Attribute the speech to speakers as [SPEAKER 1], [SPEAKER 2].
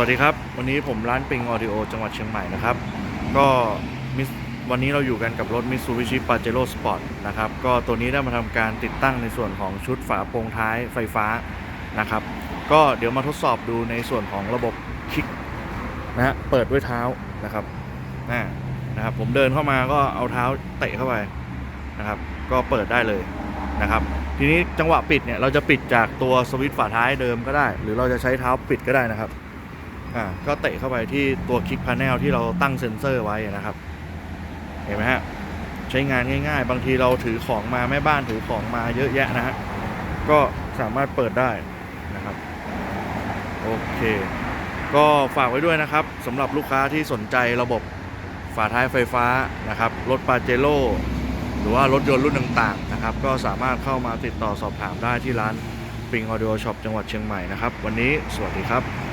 [SPEAKER 1] วัสดีครับ วันนี้ผมร้านปิงออดิโอจังหวัดเชียงใหม่นะครับ ก็วันนี้เราอยู่กันกับรถ Mitsubishi Pajero Sport นะครับ ก็ตัวนี้ได้มาทำการติดตั้งในส่วนของชุดฝาโปรงท้ายไฟฟ้านะครับ ก็เดี๋ยวมาทดสอบดูในส่วนของระบบคลิกนะฮะเปิดด้วยเท้านะครับอ่นะครับ ผมเดินเข้ามาก็เอาเท้าเตะเข้าไปนะครับ ก็เปิดได้เลยนะครับทีนี้จังหวะปิดเนี่ยเราจะปิดจากตัวสวิตช์ฝาท้ายเดิมก็ได้ หรือเราจะใช้เท้าปิดก็ได้นะครับ อ่าก็เตะเข้าไปที่ตัวคลิกพา n นลที่เราตั้งเซ็นเซอร์ไว้นะครับ เห็นไหมฮะใช้งานง่าย ๆ บางทีเราถือของมาแม่บ้านถือของมาเยอะแยะนะฮะก็สามารถเปิดได้นะครับ โอเค ก็ฝากไว้ด้วยนะครับสำหรับลูกค้าที่สนใจระบบฝาท้ายไฟฟ้านะครับ รถปาเจโร่หรือว่ารถยนต์รุ่นต่างๆนะครับ ก็สามารถเข้ามาติดต่อสอบถามได้ที่ร้านปิงออเดิโอช็อปจังหวัดเชียงใหม่นะครับ วันนี้สวัสดีครับ